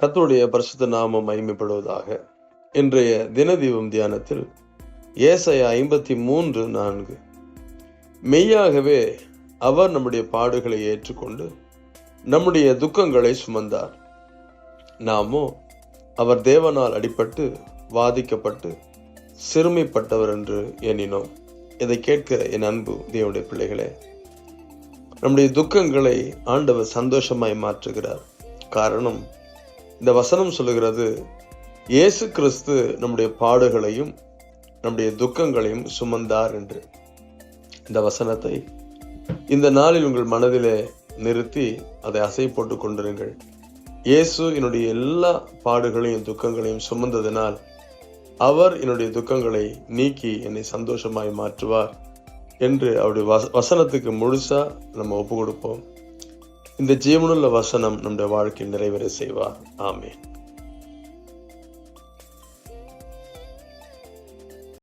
கத்தருடைய பரிசுத்த நாமம் மகிமைப்படுவதாக இன்றைய தினதீபம் தியானத்தில் ஏசாயா ஐம்பத்தி மூன்று நான்கு. மெய்யாகவே அவர் நம்முடைய பாடுகளை ஏற்றுக்கொண்டு நம்முடைய துக்கங்களை சுமந்தார். நாமோ அவர் தேவனால் அடிபட்டு வாதிக்கப்பட்டு சிறுமைப்பட்டவர் என்று எண்ணினோம். இதை கேட்கிற என் அன்பு தேவனுடைய பிள்ளைகளே நம்முடைய துக்கங்களை ஆண்டவர் சந்தோஷமாய் மாற்றுகிறார். காரணம் இந்த வசனம் சொல்லுகிறது இயேசு கிறிஸ்து நம்முடைய பாடுகளையும் நம்முடைய துக்கங்களையும் சுமந்தார் என்று. இந்த வசனத்தை இந்த நாளில் உங்கள் மனதிலே நிறுத்தி அதை அசை போட்டு கொண்டிருங்கள். இயேசு என்னுடைய எல்லா பாடுகளையும் துக்கங்களையும் சுமந்ததினால் அவர் என்னுடைய துக்கங்களை நீக்கி என்னை சந்தோஷமாய் மாற்றுவார் என்று அவருடைய வச வசனத்துக்கு முழுசா நம்ம ஒப்பு கொடுப்போம். இந்த ஜீவனுள்ள வசனம் நம்முடைய வாழ்க்கையில் நிறைவேற செய்வார். ஆமேன்.